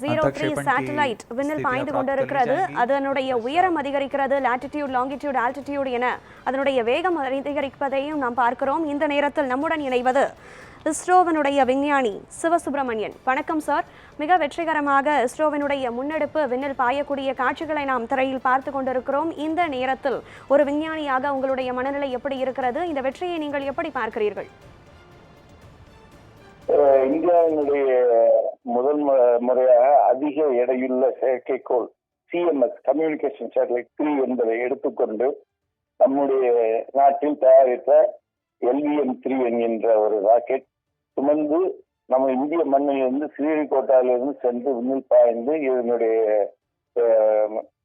Zero three satellite விண்ணில் பாய்ந்து கொண்டிருக்கிறது. அதனுடைய உயரம் அதிகரிக்கிறது லாட்டிடியூட் லாங்கிடியூட் ஆல்டிடியூட் என அதனுடைய வேகம் அதிகரிப்பதையும் நாம் பார்க்கிறோம். இந்த நேரத்தில் நம்முடன் இணைவது இஸ்ரோவினுடைய விஞ்ஞானி சிவசுப்பிரமணியன் வணக்கம் சார் மிக வெற்றிகரமாக இஸ்ரோவினுடைய முன்னெடுப்பு விண்ணில் பாயக்கூடிய காட்சிகளை நாம் திரையில் பார்த்து கொண்டிருக்கிறோம். இந்த நேரத்தில் ஒரு விஞ்ஞானியாக உங்களுடைய மனநிலை எப்படி இருக்கிறது? இந்த வெற்றியை நீங்கள் எப்படி பார்க்கிறீர்கள்? இந்தியாவினுடைய முதல் மு- முறையாக அதிக எடையுள்ள செயற்கைக்கோள் சிஎம்எஸ் கம்யூனிகேஷன் சேட்டலைட் த்ரீ என்பதை எடுத்துக்கொண்டு நம்முடைய நாட்டில் தயாரித்த எல்விஎம் த்ரீ என்கின்ற ஒரு ராக்கெட் சுமந்து நம்ம இந்திய மண்ணிலிருந்து ஸ்ரீஹரிகோட்டாவிலிருந்து சென்று விண்ணில் பாய்ந்து இதனுடைய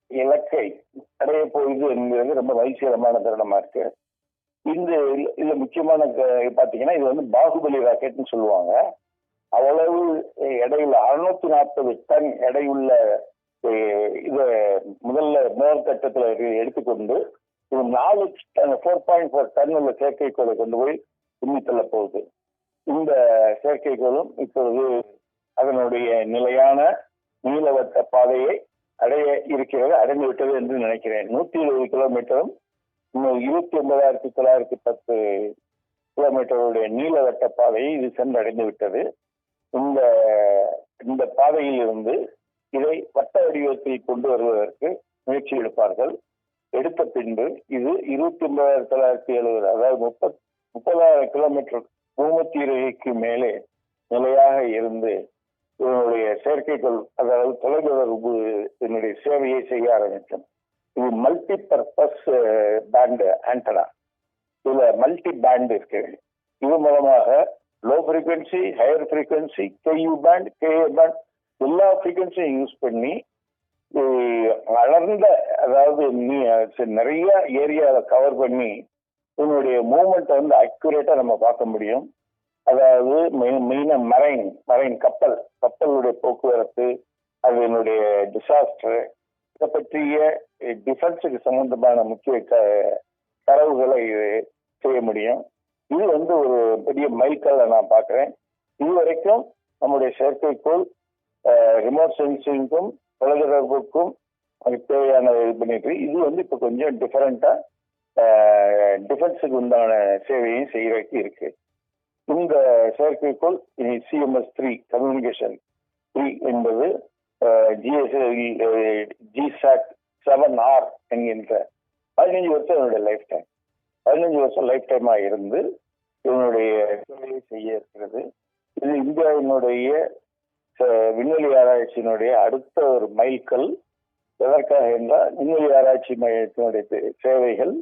இலக்கை அடைய போகுது என்கிறது ரொம்ப மகிழ்ச்சிகரமான தருணமா இருக்கு. இந்த இதுல- முக்கியமான பாத்தீங்கன்னா இது வந்து பாகுபலி ராக்கெட்னு சொல்லுவாங்க. அவ்வளவு எடையுள்ள அறுநூத்தி நாற்பது டன் எடையுள்ள இத முதல்ல முதல் கட்டத்துல எடுத்துக்கொண்டு இது நாலு ஃபோர் பாயிண்ட் ஃபோர் டன் உள்ள செயற்கைக்கோளை கொண்டு போய் உண்மித்தள்ள போகுது. இந்த செயற்கைக்கோளும் இப்பொழுது அதனுடைய நிலையான நீளவட்ட பாதையை அடைய இருக்கிறது அடைந்து விட்டது என்று நினைக்கிறேன். நூத்தி இருபது கிலோமீட்டரும் இருபத்தி ஒன்பதாயிரத்தி தொள்ளாயிரத்தி பத்து கிலோமீட்டருடைய நீளவட்ட பாதையை இது சென்றடைந்து விட்டது. இந்த இந்த பாதையில் இருந்து இதை வட்ட வடிவத்தில் கொண்டு வருவதற்கு முயற்சி எடுப்பார்கள். எடுத்த பின்பு இது இருபத்தி ஒன்பதாயிரத்தி தொள்ளாயிரத்தி எழுபது அதாவது முப்பத் முப்பதாயிரம் கிலோமீட்டர் முன்னூத்தி மேலே நிலையாக இருந்து இதனுடைய செயற்கைக்கோள் அதாவது தொலைத்தொடர்பு என்னுடைய சேவையை செய்ய ஆரம்பிக்கும் இது மல்டி பர்பஸ் பேண்டு ஆண்டனா இதுல மல்டி பேண்ட் இருக்கு. இது மூலமாக low frequency higher frequency Ku band Ka band எல்லா ஃப்ரீக்வன்சியும் யூஸ் பண்ணி வளர்ந்த அதாவது நீ- நிறைய ஏரியாவை கவர் பண்ணி உன்னுடைய மூமெண்ட்டை வந்து அக்யூரேட்டா நம்ம பார்க்க முடியும். அதாவது மெயினாக மரைன் மரைன் கப்பல். கப்பலுடைய போக்குவரத்து அதனுடைய டிசாஸ்டர் இதை பற்றிய டிஃபென்ஸுக்கு சம்பந்தமான முக்கிய தரவுகளை இது செய்ய முடியும். இது வந்து ஒரு பெரிய மைல்கல்ல நான் பார்க்கிறேன். இதுவரைக்கும் நம்முடைய செயற்கைக்கோள் ரிமோட் சென்சிங்க்கும் தொலைதொடர்புக்கும் அதுக்கு தேவையான இது பண்ணிட்டு இது வந்து இப்போ கொஞ்சம் டிஃபரெண்டா டிஃபென்ஸுக்கு உண்டான சேவையும் செய்யறதுக்கு இருக்கு. இந்த செயற்கைக்கோள் இனி சிஎம்எஸ் த்ரீ கம்யூனிகேஷன் த்ரீ என்பது ஜிசாட் செவன் ஆர் என்கின்ற பதினஞ்சு வருஷம் என்னுடைய லைஃப் டைம் பதினஞ்சு வருஷம் லைஃப் டைமா இருந்து இவனுடைய சேவையை செய்ய இருக்கிறது. இது இந்தியாவினுடைய விண்வெளி ஆராய்ச்சியினுடைய அடுத்த ஒரு மைல்கல். எதற்காக என்றால் விண்வெளி ஆராய்ச்சி மையத்தினுடைய சேவைகள்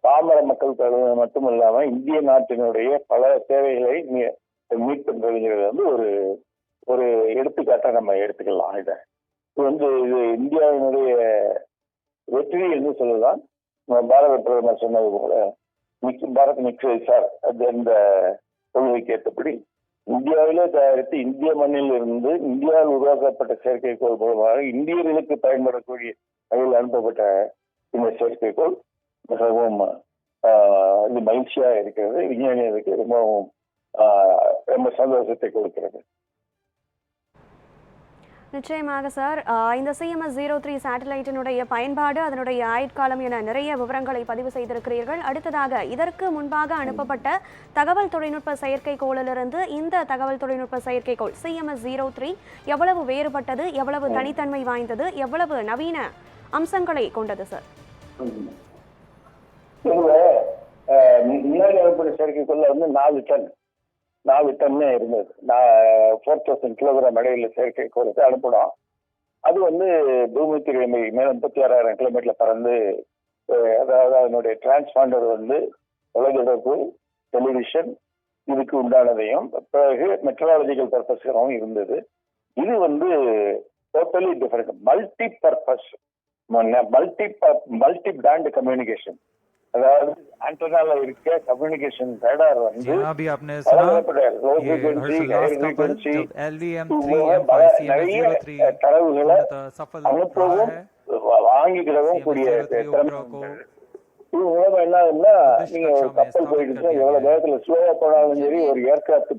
பாமர மக்கள் தழுவ மட்டும் இல்லாமல் இந்திய நாட்டினுடைய பல சேவைகளை மீ- மீட் பண்றதுங்கிறது வந்து ஒரு ஒரு எடுத்துக்காட்டா நம்ம எடுத்துக்கலாம் இதை. இது வந்து இது இந்தியாவினுடைய வெற்றி என்று சொல்லலாம். நம்ம பாரத பிரதமர் சொன்னது போல மிக் பாரத் மிக்ஸ் சார் அது அந்த கொள்கைக்கு ஏற்றபடி இந்தியாவிலே தயாரித்து இந்திய மண்ணில் இருந்து இந்தியாவில் உருவாக்கப்பட்ட செயற்கைக்கோள் மூலமாக இந்தியர்களுக்கு பயன்படக்கூடிய வகையில் அனுப்பப்பட்ட இந்த செயற்கைக்கோள் மிகவும் ஆஹ், இது மகிழ்ச்சியா இருக்கிறது விஞ்ஞானிகளுக்கு ரொம்பவும் ஆஹ், ரொம்ப சந்தோஷத்தை கொடுக்கிறது. நிச்சயமாக சார். இந்த சிஎம்எஸ் ஜீரோ த்ரீ சேட்டலைட்டினுடைய பயன்பாடு அதனுடைய ஆயுட்காலம் என நிறைய விவரங்களை பதிவு செய்திருக்கிறீர்கள். அடுத்ததாக இதற்கு முன்பாக அனுப்பப்பட்ட தகவல் தொழில்நுட்ப செயற்கைக்கோளிலிருந்து இந்த தகவல் தொழில்நுட்ப செயற்கைக்கோள் சிஎம்எஸ் ஜீரோ த்ரீ எவ்வளவு வேறுபட்டது எவ்வளவு தனித்தன்மை வாய்ந்தது எவ்வளவு நவீன அம்சங்களை கொண்டது சார்? முன்னாடி அனுப்பின செயற்கைக்குள்ள வந்து நாலு டன். நாலு டன்னே இருந்தது. நான் ஃபோர் தௌசண்ட் கிலோகிராம் இடையில செயற்கைக்கோளுக்கு அனுப்பினோம். அது வந்து பூமி திரும்பி மேல முப்பத்தி ஆறாயிரம் கிலோமீட்டர்ல பறந்து அதாவது அதனுடைய டிரான்ஸ்பாண்டர் வந்து தொலைத்தொடர்பு டெலிவிஷன் இதுக்கு உண்டானதையும் பிறகு மெட்ரலாலஜிக்கல் பர்பஸ்க்காகவும் இருந்தது. இது வந்து totally different multi purpose multi multi brand communication அதாவது ஆண்டனால இருக்க கம்யூனிகேஷன் ரேடார் வந்து जी हाँ अभी आपने सुना பலதரப்பட்ட low ये frequency, Harshal high last couple frequency, जब एल वी एम இது थ्री போல एम பல फाइव सी एम நிறைய जीरो थ्री அஹ், தரவுகளை पूर्णतः सफल रहा அனுப்பவும் है வா- வாங்கிக்கிடவும் கூடிய CMS03 திறமை उपग्रह को உண்டு. இது மூலமா என்ன ஆகுதுன்னா நீங்க ஒரு கப்பல் போயிட்டு எவ்வளவு வேகத்துல ஸ்லோவா போனாலும் சரி ஒரு ஏர்கிராஃப்ட்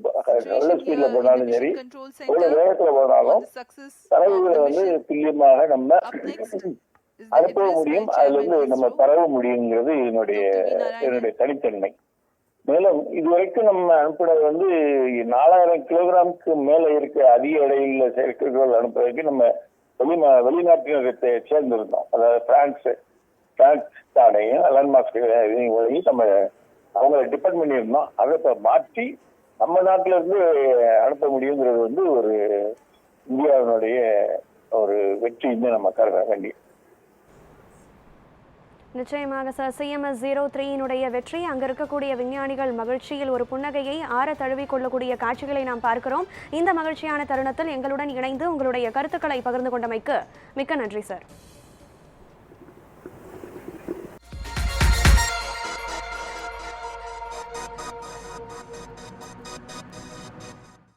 நல்ல ஸ்பீட்ல போனாலும் சரி எவ்வளவு வேகத்துல போனாலும் தரவுகளை வந்து துல்லியமாக நம்ம அனுப்ப முடியும் அதுல இருந்து நம்ம பரவ முடியுங்கிறது என்னுடைய என்னுடைய தனித்தன்மை. மேலும் இதுவரைக்கும் நம்ம அனுப்புனது வந்து நாலாயிரம் கிலோகிராமுக்கு மேல இருக்க அதிக எடையுள்ள செயற்கைக்கோள் அனுப்புறதுக்கு நம்ம வெளி வெளிநாட்டினரை தே- சேர்ந்திருந்தோம். அதாவது பிரான்ஸ் பிரான்ஸ் தாடையும் அலன் மாஸ்க் நம்ம அவங்கள டிபெண்ட் பண்ணியிருந்தோம். அதை இப்ப மாற்றி நம்ம நாட்டுல இருந்து அனுப்ப முடியுங்கிறது வந்து ஒரு இந்தியாவினுடைய ஒரு வெற்றின்னு நம்ம கருத வேண்டிய நிச்சயமாக சார் சிஎம்எஸ் ஜீரோ த்ரீயினுடைய வெற்றி. அங்க இருக்கக்கூடிய விஞ்ஞானிகள் மகிழ்ச்சியில் ஒரு புன்னகையை ஆற தழுவிக்கொள்ளக்கூடிய காட்சிகளை நாம் பார்க்கிறோம். இந்த மகிழ்ச்சியான தருணத்தில் எங்களுடன் இணைந்து உங்களுடைய கருத்துக்களை பகிர்ந்து கொண்டமைக்கு மிக்க நன்றி சார்.